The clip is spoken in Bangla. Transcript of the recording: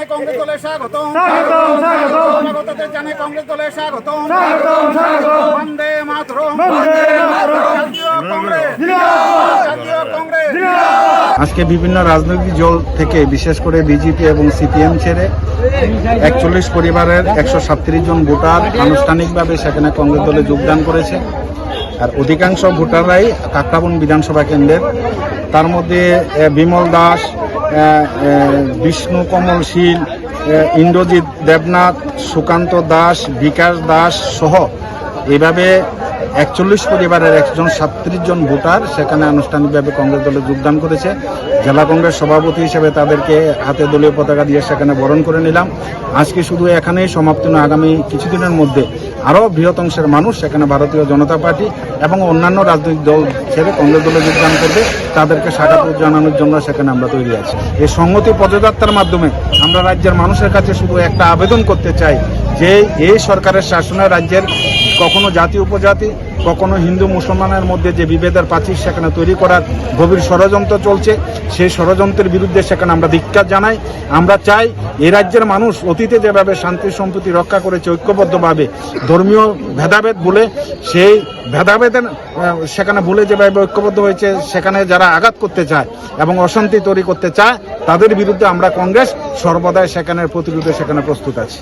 জানাই কংগ্রেস দলের স্বাগতম। স্বাগতম, স্বাগতম। স্বাগতদের জানাই কংগ্রেস দলের স্বাগতম। স্বাগতম, স্বাগতম। বন্দে মাতরম। বন্দে মাতরম। জাতীয় কংগ্রেস। জাতীয় কংগ্রেস। আজকে বিভিন্ন রাজনৈতিক দল থেকে বিশেষ করে বিজেপি এবং সিপিএম ছেড়ে একচল্লিশ পরিবারের একশো সাতত্রিশ জন ভোটার আনুষ্ঠানিকভাবে সেখানে কংগ্রেস দলে যোগদান করেছে। আর অধিকাংশ ভোটাররাই কাকরাবন বিধানসভা কেন্দ্রের। তার মধ্যে বিমল দাস বিষ্ণু কমল শীল ইন্দ্রজিৎ দেবনাথ সুকান্ত দাস বিকাশ দাস সহ এভাবে একচল্লিশ পরিবারের একজন সাতত্রিশ জন ভোটার সেখানে আনুষ্ঠানিকভাবে কংগ্রেস দলে যোগদান করেছে। জেলা কংগ্রেস সভাপতি হিসেবে তাদেরকে হাতে দলীয় পতাকা দিয়ে সেখানে বরণ করে নিলাম। আজকে শুধু এখানেই সমাপ্তি নয়, আগামী কিছুদিনের মধ্যে আরও বৃহৎ অংশের মানুষ সেখানে ভারতীয় জনতা পার্টি এবং অন্যান্য রাজনৈতিক দল ছেড়ে কংগ্রেস দলে যোগদান করবে। তাদেরকে স্বাগত জানানোর জন্য সেখানে আমরা তৈরি আছি। এই সংহতি পদযাত্রার মাধ্যমে আমরা রাজ্যের মানুষের কাছে শুধু একটা আবেদন করতে চাই যে এই সরকারের শাসনে রাজ্যের কখনো জাতি উপজাতি, কখনো হিন্দু মুসলমানের মধ্যে যে বিভেদের প্রাচীর সেখানে তৈরি করার গভীর ষড়যন্ত্র চলছে, সেই ষড়যন্ত্রের বিরুদ্ধে সেখানে আমরা ধিক্কার জানাই। আমরা চাই এই রাজ্যের মানুষ অতীতে যেভাবে শান্তি, সম্প্রীতি রক্ষা করেছে, ঐক্যবদ্ধভাবে ধর্মীয় ভেদাভেদ বলে, সেই ভেদাভেদের সেখানে ভুলে যেভাবে ঐক্যবদ্ধ হয়েছে, সেখানে যারা আঘাত করতে চায় এবং অশান্তি তৈরি করতে চায়, তাদের বিরুদ্ধে আমরা কংগ্রেস সর্বদাই সেখানে প্রতিরোধে সেখানে প্রস্তুত আছি।